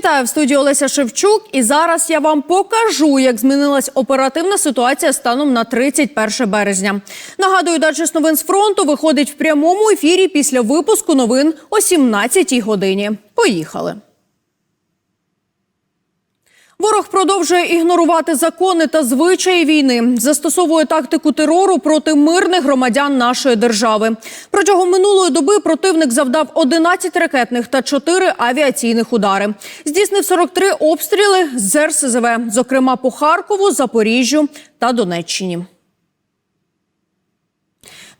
Вітаю в студії Олеся Шевчук. І зараз я вам покажу, як змінилась оперативна ситуація станом на 31 березня. Нагадую, дайджест новин з фронту виходить в прямому ефірі після випуску новин о 17-й годині. Поїхали. Ворог продовжує ігнорувати закони та звичаї війни, застосовує тактику терору проти мирних громадян нашої держави. Протягом минулої доби противник завдав 11 ракетних та 4 авіаційних удари. Здійснив 43 обстріли з РСЗВ, зокрема по Харкову, Запоріжжю та Донеччині.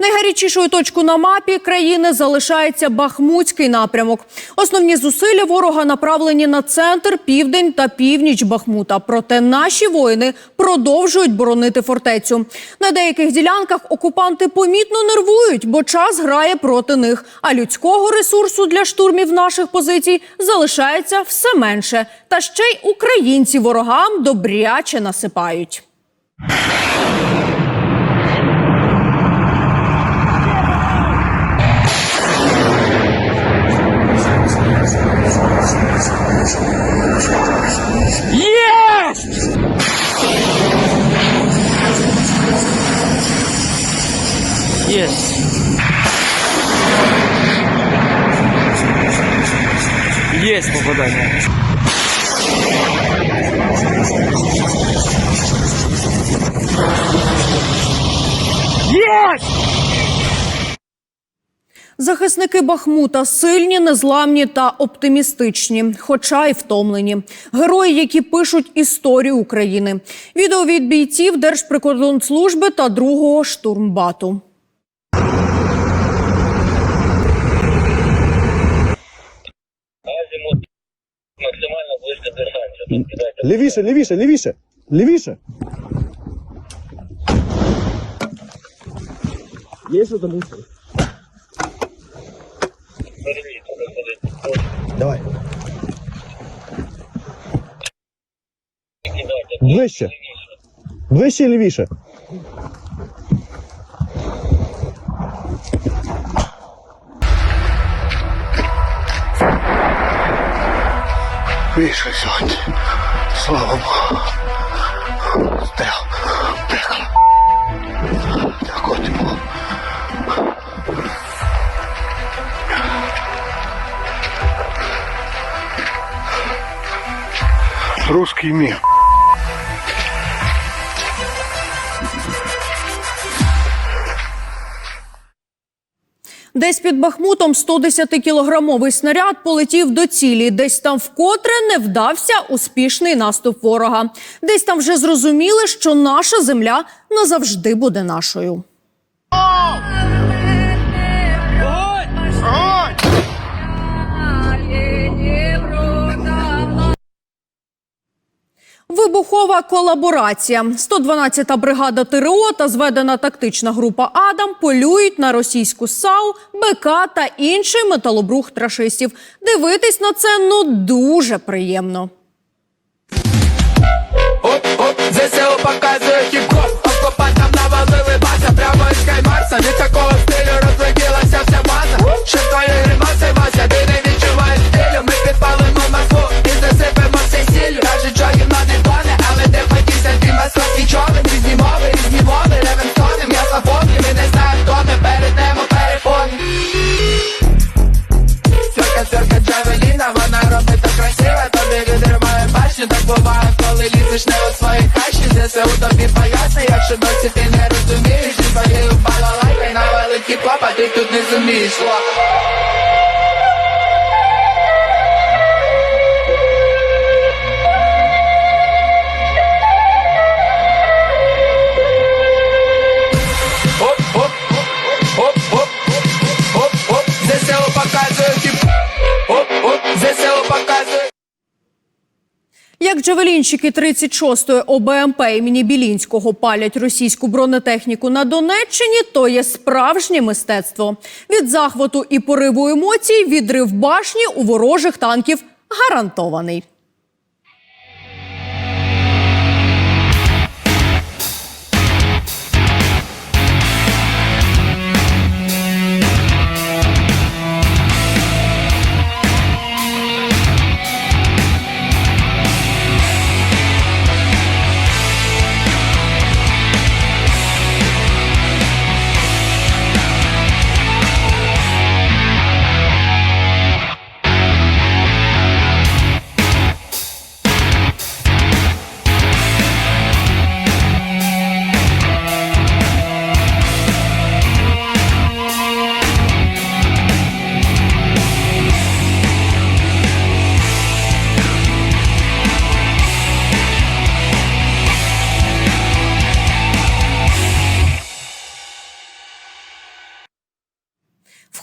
Найгарячішою точкою на мапі країни залишається Бахмутський напрямок. Основні зусилля ворога направлені на центр, південь та північ Бахмута. Проте наші воїни продовжують боронити фортецю. На деяких ділянках окупанти помітно нервують, бо час грає проти них. А людського ресурсу для штурмів наших позицій залишається все менше. Та ще й українці ворогам добряче насипають. Есть попадание. Есть! Захисники Бахмута сильні, незламні та оптимістичні, хоча й втомлені. Герої, які пишуть історію України. Відео від бійців Держприкордонслужби та другого штурмбату. Максимально близько. Тут кидайте. Лівіше, лівіше, лівіше, лівіше. Є що там? Виходить. Давай. Ближче. Ближче і лівіше. Більше сьогодні. Слава Богу. Стріл. Пекло. Дякувати Богу. Русский мир. Десь під Бахмутом 110-кілограмовий снаряд полетів до цілі. Десь там вкотре не вдався успішний наступ ворога. Десь там вже зрозуміли, що наша земля назавжди буде нашою. Вибухова колаборація. 112-та бригада ТРО та зведена тактична група Адам полюють на російську САУ, БК та інший металобрух трашистів. Дивитись на це ну дуже приємно. Оп, оп, ЗСУ показує хіп-хоп Окупантам навалили баса Прямо із Каймарса коли не у своїй хащі ЗСУ тобі поясни, якщо досі ти не розумієш Зі своєю балалайкою на великий папа, ти тут не зумієш Як джавелінщики 36-ї ОБМП імені Білінського палять російську бронетехніку на Донеччині, то є справжнє мистецтво. Від захвату і пориву емоцій відрив башні у ворожих танків гарантований.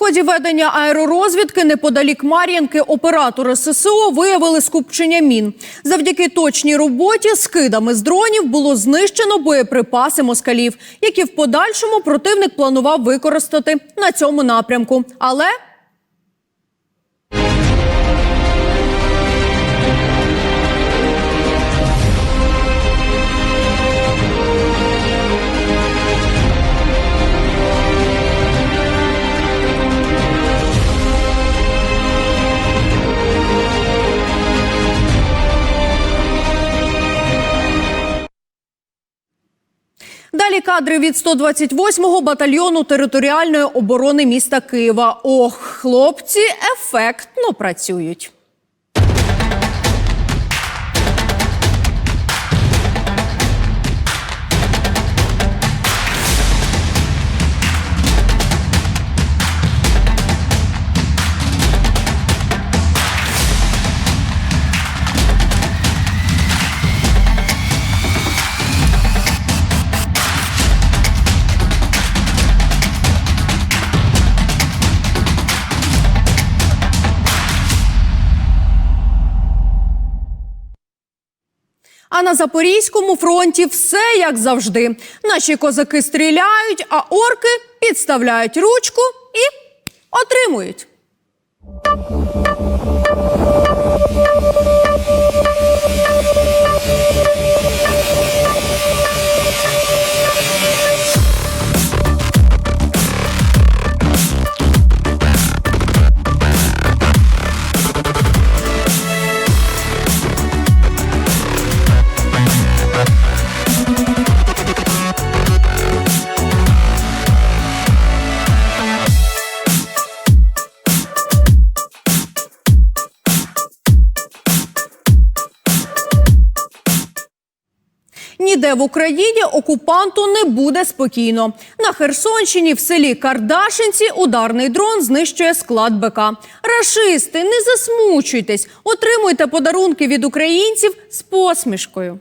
Ході ведення аеророзвідки неподалік Мар'їнки оператори ССО виявили скупчення мін. Завдяки точній роботі скидами з дронів було знищено боєприпаси москалів, які в подальшому противник планував використати на цьому напрямку. Але кадри від 128-го батальйону територіальної оборони міста Києва. Ох, хлопці ефектно працюють. А на Запорізькому фронті все як завжди. Наші козаки стріляють, а орки підставляють ручку і отримують. Ніде в Україні окупанту не буде спокійно. На Херсонщині в селі Кардашинці ударний дрон знищує склад БК. Рашисти, не засмучуйтесь, отримуйте подарунки від українців з посмішкою.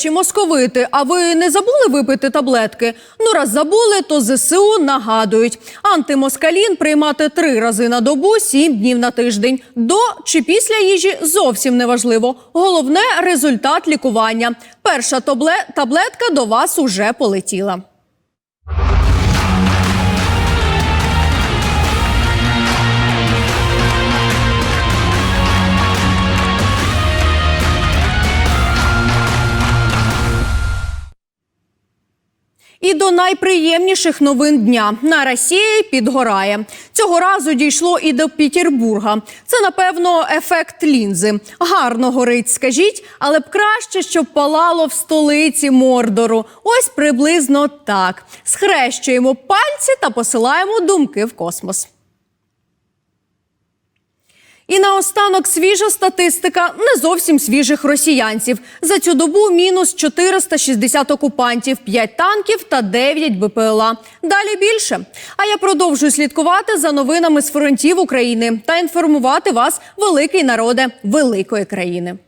Речі, московити, а ви не забули випити таблетки? Ну, раз забули, то ЗСУ нагадують. Антимоскалін приймати три рази на добу, сім днів на тиждень. До чи після їжі зовсім не важливо. Головне результат лікування. Перша табле- таблетка до вас уже полетіла. Найприємніших новин дня на Росії підгорає. Цього разу дійшло і до Пітербурга. Це напевно ефект лінзи. Гарно горить, скажіть, але б краще, щоб палало в столиці Мордору. Ось приблизно так. Схрещуємо пальці та посилаємо думки в космос. І наостанок свіжа статистика не зовсім свіжих росіянців. За цю добу мінус 460 окупантів, 5 танків та 9 БПЛА. Далі більше. А я продовжую слідкувати за новинами з фронтів України та інформувати вас, великий народе великої країни.